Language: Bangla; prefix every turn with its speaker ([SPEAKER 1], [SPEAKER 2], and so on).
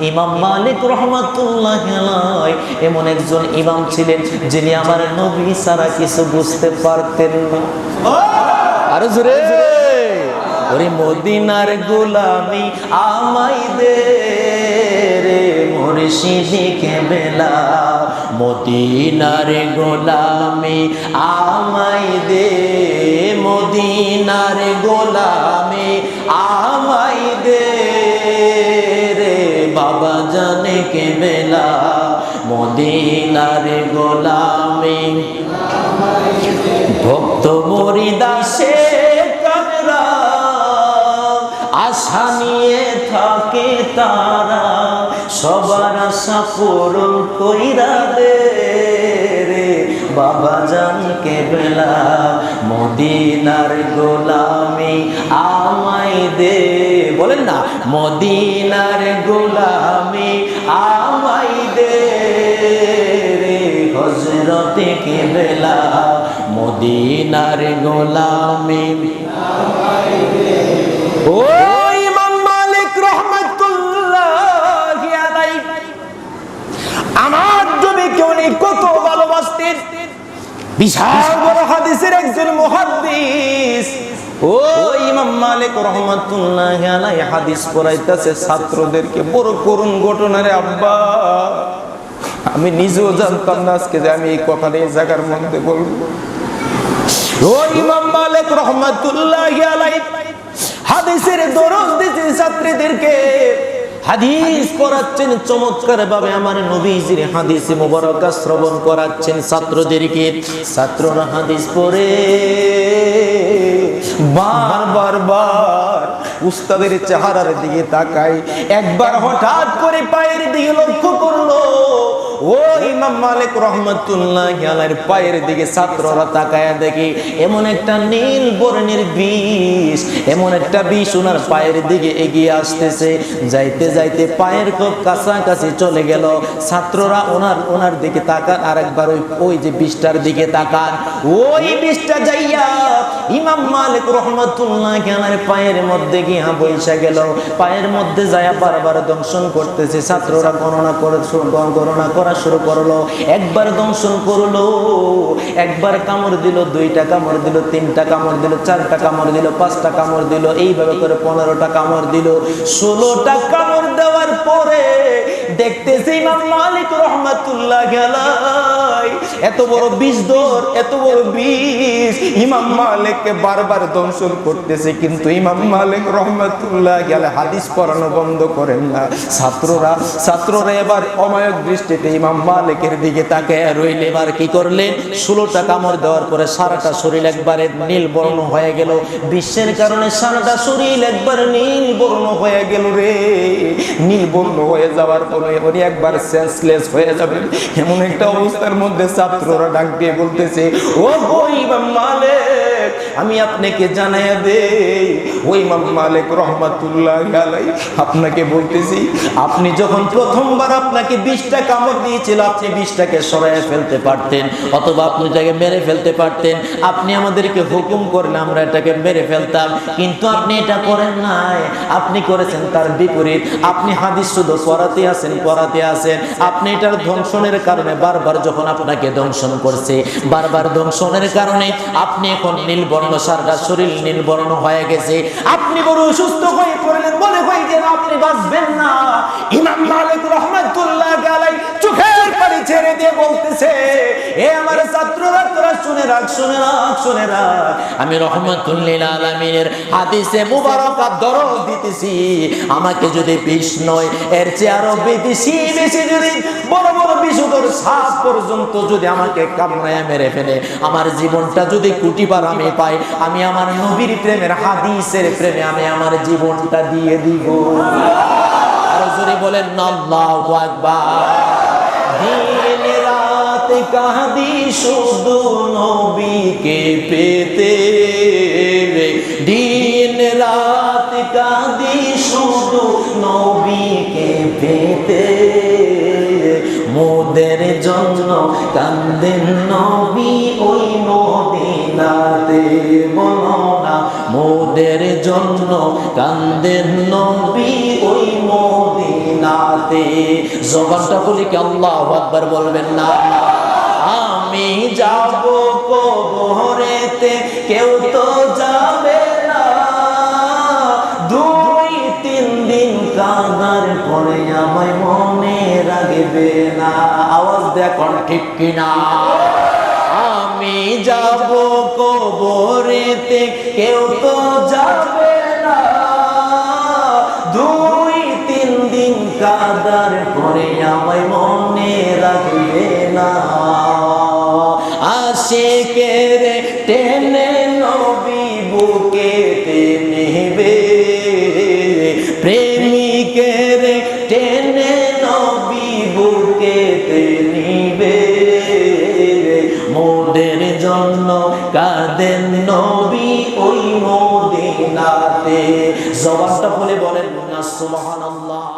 [SPEAKER 1] ইমাম মালিক রহমাতুল্লাহ এমন একজন ইমাম ছিলেন যিনি আমার নবী ছাড়া কিছু বুঝতে পারতেন না। আরও জোরে। ওরে মদিনার গোলামি আমাই দে রে মুর্শিদি কেবেলা মদিনার গোলামি আমাই দে মদিনার গোলামি আমাই বাবা জানে কেবেলা মদিনার গোলামি। ভক্ত মরিদাসে কামরা আশা নিয়ে থাকে তারা। সবার আশা পূরণ কইরা দে রে। বাবা জানকে বেলা মদিনার গোলামি আমায় দে বলেন না, মদিনার গোলামি আমাই দে হজরতে কে বেলা মদিনার গোলামি
[SPEAKER 2] ও ইমাম মালিক রহমাতুল্লাহ আমার কত ভালোবাসতেন। বিশাল বড় হাদিসের একজন মুহাদ্দিস।
[SPEAKER 1] ও ইমাম হাদিস ছাত্রদেরকে আব্বা।
[SPEAKER 2] আমি নিজেও জানতাম না আজকে যে আমি এই এই জায়গার মধ্যে বলব। ও ইমাম মালিক রহমাতুল্লাহ হাদিসের দরজ দিতে ছাত্রীদেরকে।
[SPEAKER 1] হাদিস চমৎকার ভাবে আমার নবীজির হাদিস মুবারক শ্রবণ করাচ্ছেন ছাত্রদেরকে। ছাত্ররা হাদিস পড়ে।
[SPEAKER 2] বার বার বার উস্তাদের চেহারার দিকে তাকাই একবার হঠাৎ করে পায়ের দিকে লক্ষ্য করল, ও পায়ের দিকে ছাত্ররা তাকায়া
[SPEAKER 1] এমন একটা নীল বিষ, এমন একটা বিষ ওনার পায়ের দিকে এগিয়ে আসতেছে। যাইতে যাইতে পায়ের খুব কাছাকাছি চলে গেল। ছাত্ররা ওনার ওনার দিকে তাকান আর একবার ওই ওই যে বিষটার দিকে তাকান ওই বিষটা যাইয়া ইমাম মালিক রহমতুল্লাহ আমার পায়ের মধ্যে গিয়া বৈশা গেল। পায়ের মধ্যে যায়া বারবার দংশন করতেছে। ছাত্ররা গণনা করে গণনা করা শুরু করল। একবার দংশন করল, একবার কামড় দিল, দুইটা কামড় দিল, তিনটা কামড় দিল, চারটা কামড় দিল, পাঁচটা কামড় দিল, এইভাবে করে পনেরোটা কামড় দিল। ষোলোটা কামড় দেওয়ার পরে দেখতেছি ইমাম মালিক রহমাতুল্লাহ গেলাই
[SPEAKER 2] এত বড় বিষ দর এত বড় বিষ ইমাম মালিককে বারবার দংশন করতেছে, কিন্তু ইমাম মালিক রহমতুল্লাহ গেলে হাদিস পড়ানো বন্ধ করেন না। ছাত্ররা ছাত্ররা এবার অমায়ক দৃষ্টিতে ইমাম মালিকের দিকে তাকায়
[SPEAKER 1] রইলে এবার কি করলেন ষোলোটা কামড় দেওয়ার পরে সারাটা শরীর একবারে নীল বর্ণ হয়ে গেল। বিশ্বের কারণে সারাটা শরীর একবার নীল বর্ণ হয়ে গেল রে।
[SPEAKER 2] নীল বর্ণ হয়ে যাওয়ার পরে উনি একবার সেন্সলেস হয়ে যাবেন। এমন একটা অবস্থার মধ্যে ছাত্ররা ডাক দিয়ে বলতেছে ও বই মালে আমি আপনাকে জানাইয়া দে ওই ইমাম মালিক রহমাতুল্লাহ আলাই আপনাকে বলতেছি,
[SPEAKER 1] আপনি যখন প্রথমবার আপনাকে বিশটা কামড় দিয়েছিল, আপনি বিশটাকে সরাইয়া ফেলতে পারতেন, অথবা আপনি এটাকে মেরে ফেলতে পারতেন। আপনি আমাদেরকে হুকুম করলে আমরা এটাকে মেরে ফেলতাম, কিন্তু আপনি এটা করেন নাই। আপনি করেছেন তার বিপরীত। আপনি হাদিস শুধু পড়াতে আছেন পড়াতে আছেন। আপনি এটার ধ্বংসনের কারণে বারবার যখন আপনাকে দংশন করছে, বারবার দংশনের কারণে আপনি এখন নীলবর্ণ সারটা শরীর নির্বরণ হয়ে গেছে। আপনি বড় অসুস্থ হয়ে পড়লেন, মনে হয় যে আপনি বাঁচবেন না।
[SPEAKER 2] ইমাম মালিক রহমতুল্লাহ গালাই চোখের পানি ছেড়ে দিয়ে বলতেছে
[SPEAKER 1] এ আমার ছাত্ররা, তোরা শুনে রাখ শুনে রাখ শুনে রাখ। আমি রহমতুল্লিল আলমিনের হাদিসে মুবারক দরজ দিতেছি। আমাকে যদি বিষ নয়, এর চেয়ে আরও বেশি বেশি যদি, বড় বড় বিষধর শ্বাস পর্যন্ত যদি আমাকে কামড়ায় মেরে ফেলে, আমার জীবনটা যদি কুটিবার আমি পাই, আমি আমার নবীর প্রেমের হাদিসের প্রেমে আমি আমার জীবনটা দিয়ে দিব। আর যদি বলেন, আল্লাহু আকবার। কাঁদি শুধু নবীকে পেতে দিন রাত কাঁদি শুধু পেতে মোদের জন্য কান্দেন নবী ওই মদিনাতে, বলো না। মোদের জন্য কান্দেন নবী ওই মদিনাতে। জবানটা বলি কি আল্লাহ আকবার বলবেন না? কেউ তো যাবে না। দুই, তিন দিন কাদার পরে আমায় মনে রাখবে না। আওয়াজ দেখুন ঠিক কিনা? আমি যাব কবরেতে, কেউ তো যাবে দুই, তিন দিন কাদার পরে আমায় মনে রাখবে মোদের জন্য কাঁদেন নবী ওই মোদিনাতে। জবানটা বলে বলেন না সুবহানাল্লাহ।